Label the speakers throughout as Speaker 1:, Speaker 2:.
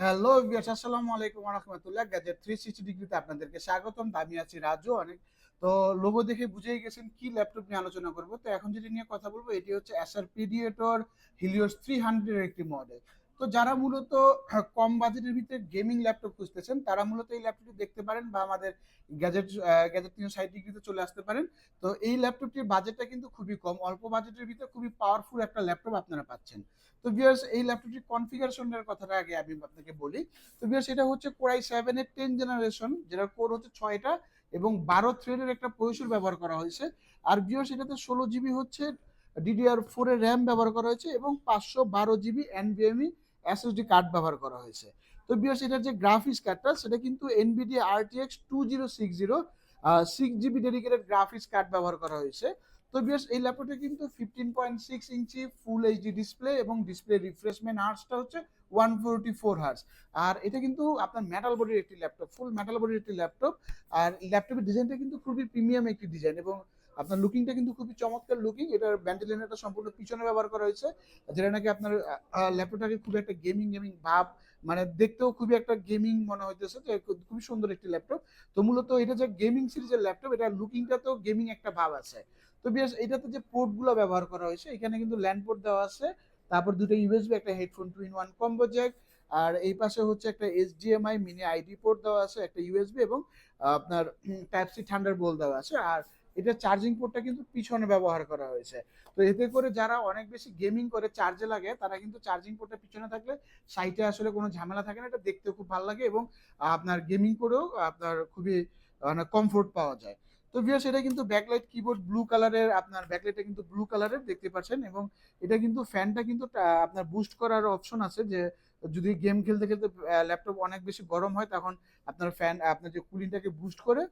Speaker 1: Hello viewers আসসালামু আলাইকুম রহমতুল্লাহ। Gadget three sixty ডিগ্রিতে আপনাদেরকে স্বাগতম। আমি আছি রাজু অনেক। তো লোগো দেখে বুঝেই গেছেন কি ল্যাপটপ নিয়ে আলোচনা করব। তো এখন যেটা নিয়ে কথা বলব, এটি হচ্ছে অ্যাসার পিডিয়েটর হিলিওস থ্রি হান্ড্রেডের একটি মডেল তো যারা মূলত কম বাজেটের ভিতরে গেমিং ল্যাপটপ খুঁজতেছেন, তারা মূলত এই ল্যাপটপটি দেখতে পারেন বা আমাদের গ্যাজেট গ্যাজেট তিনশো ষাট ডিগ্রিতে চলে আসতে পারেন। তো এই ল্যাপটপটির বাজেটটা কিন্তু খুবই কম। অল্প বাজেটের ভিতরে খুবই পাওয়ারফুল একটা ল্যাপটপ আপনারা পাচ্ছেন। তো ভিউয়ার্স এই ল্যাপটপটির কনফিগারেশনের কথাটা আগে আমি আপনাকে বলি। তো ভিউয়ার্স এটা হচ্ছে কোরাই সেভেনের টেন জেনারেশন যেটার কোর হচ্ছে ছয়টা এবং বারো থ্রেডের একটা প্রসেসর ব্যবহার করা হয়েছে। আর ভিউয়ার্স এটাতে ষোলো জিবি হচ্ছে ডিডিআর ফোরের র্যাম ব্যবহার করা হয়েছে এবং পাঁচশো বারো জিবি এনভিএমই এসএসডি কার্ড ব্যবহার করা হয়েছে। তো ভিউয়ার্স এটার যে গ্রাফিক্স কার্ডটা সেটা কিন্তু NVIDIA RTX two zero six zero six GB dedicated graphics card ব্যবহার করা হয়েছে। তো বিয়াস এই ল্যাপটপে কিন্তু fifteen point six inch full HD display এবং ডিসপ্লে রিফ্রেশমেন্ট হার্সটা হচ্ছে ওয়ান ফোরটি ফোর হার্স আর এটা কিন্তু আপনার মেটাল বডির একটি ল্যাপটপ ফুল মেটাল বডির একটি ল্যাপটপ আর ল্যাপটপের ডিজাইনটা কিন্তু খুবই প্রিমিয়াম একটি ডিজাইন এবং আপনার লুকিংটা কিন্তু খুবই চমৎকার লুকিং এটার ভেন্টিলেটারটা সম্পূর্ণ পিছনে ব্যবহার করা হয়েছে, যেটা নাকি আপনার ল্যাপটপটাকে খুব একটা গেমিং গেমিং ভাব মানে দেখতেও খুবই একটা গেমিং মনে হইতেছে যে খুবই সুন্দর একটি ল্যাপটপ তো মূলত এটা যে গেমিং সিরিজের ল্যাপটপ এটা লুকিংটাতেও গেমিং একটা ভাব আছে। তো বেশ এটাতে যে পোর্টগুলো ব্যবহার করা হয়েছে, এখানে কিন্তু ল্যান্ড পোর্ট দেওয়া আছে, তারপর দুটো ইউএসবি একটা headphone two in one combo jack আর এই পাশে হচ্ছে একটা এইচডিএমআই মিনি আইডি পোর্ট দেওয়া আছে, একটা ইউএসবি এবং আপনার টাইপ সি ঠান্ডার বোল দেওয়া আছে, আর এটা চার্জিং পোর্টটা কিন্তু পিছনে ব্যবহার করা হয়েছে। তো এতে করে যারা অনেক বেশি গেমিং করে চার্জে লাগে, তারা কিন্তু চার্জিং পোর্টটা পিছনে থাকলে সাইটে আসলে কোনো ঝামেলা থাকে না। এটা দেখতেও খুব ভালো লাগে এবং আপনার গেমিং করেও আপনার খুবই মানে কমফোর্ট পাওয়া যায়। তো ভিউয়ার্স এটা কিন্তু ব্যাকলাইট কিবোর্ড ব্লু কালারের আপনার ব্যাকলাইটটা কিন্তু ব্লু কালারের দেখতে পাচ্ছেন এবং এটা কিন্তু ফ্যানটা কিন্তু আপনার বুস্ট করার অপশন আছে যে, যদি গেম খেলতে খেলতে ল্যাপটপ অনেক বেশি গরম হয়, তখন আপনার ফ্যান আপনার যে কুলিংটাকে বুস্ট করে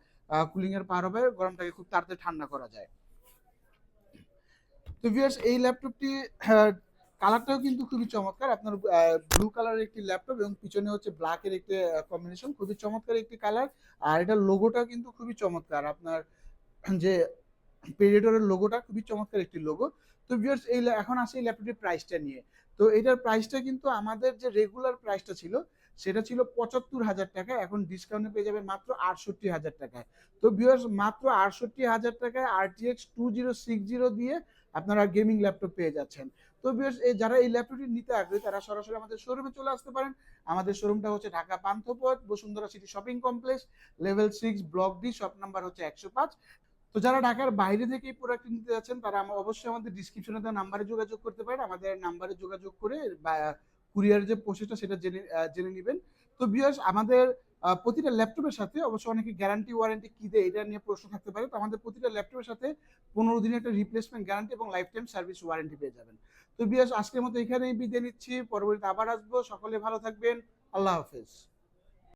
Speaker 1: কুলিং এর পার হবে, গরমটাকে খুব তাড়াতাড়ি ঠান্ডা করা যায়। তো ভিউয়ার্স এই ল্যাপটপটি কালারটাও কিন্তু খুবই চমৎকার। আপনার ব্লু কালারের একটি ল্যাপটপ এবং পিছনে হচ্ছে ব্ল্যাকের একটি কম্বিনেশন খুবই চমৎকার একটি কালার আর এটার লোগোটাও কিন্তু খুবই চমৎকার। আপনার যে পেরিয়েটরের লোগোটা খুবই চমৎকার একটি লোগো তো ভিউয়ার্স এই এখন আসে এই ল্যাপটপটির প্রাইসটা নিয়ে। তো এটার প্রাইসটা কিন্তু আমাদের যে রেগুলার প্রাইসটা ছিল, সেটা ছিল পঁচাত্তর হাজার টাকা। এখন ডিসকাউন্টে পেয়ে যাবেন মাত্র আটষট্টি হাজার টাকায়। তো ভিউয়ার্স মাত্র আটষট্টি হাজার টাকায় RTX two zero six zero দিয়ে আপনারা গেমিং ল্যাপটপ পেয়ে যাচ্ছেন। তো যারা এই ল্যাপটপটি নিতে আগ্রহী, তারা সরাসরি আমাদের শোরুমে চলে আসতে পারেন। আমাদের শোরুমটা হচ্ছে Dhaka Panthapath, Bashundhara city shopping complex level six block D shop number হচ্ছে একশো পাঁচ। তো যারা ঢাকার বাইরে থেকে এই প্রোডাক্ট নিতে যাচ্ছেন, তারা অবশ্যই আমাদের ডিসক্রিপশনে দেওয়া নাম্বারে যোগাযোগ করতে পারেন। আমাদের নাম্বারে যোগাযোগ করে কুরিয়ার যে প্রসেসটা সেটা জেনে জেনে নেবেন। তো বিয়ার্স আমাদের প্রতিটা ল্যাপটপের সাথে অবশ্য অনেকে গ্যারান্টি ওয়ারেন্টি কী দেয় এটা নিয়ে প্রশ্ন থাকতে পারে। তো আমাদের প্রতিটা ল্যাপটপের সাথে পনেরো দিনের একটা রিপ্লেসমেন্ট গ্যারান্টি এবং লাইফ টাইম সার্ভিস ওয়ারেন্টি পেয়ে যাবেন। তো বিয়াস, আজকের মতো এখানেই বিদায় নিচ্ছি। পরবর্তীতে আবার আসব। সকলে ভালো থাকবেন। আল্লাহ হাফেজ।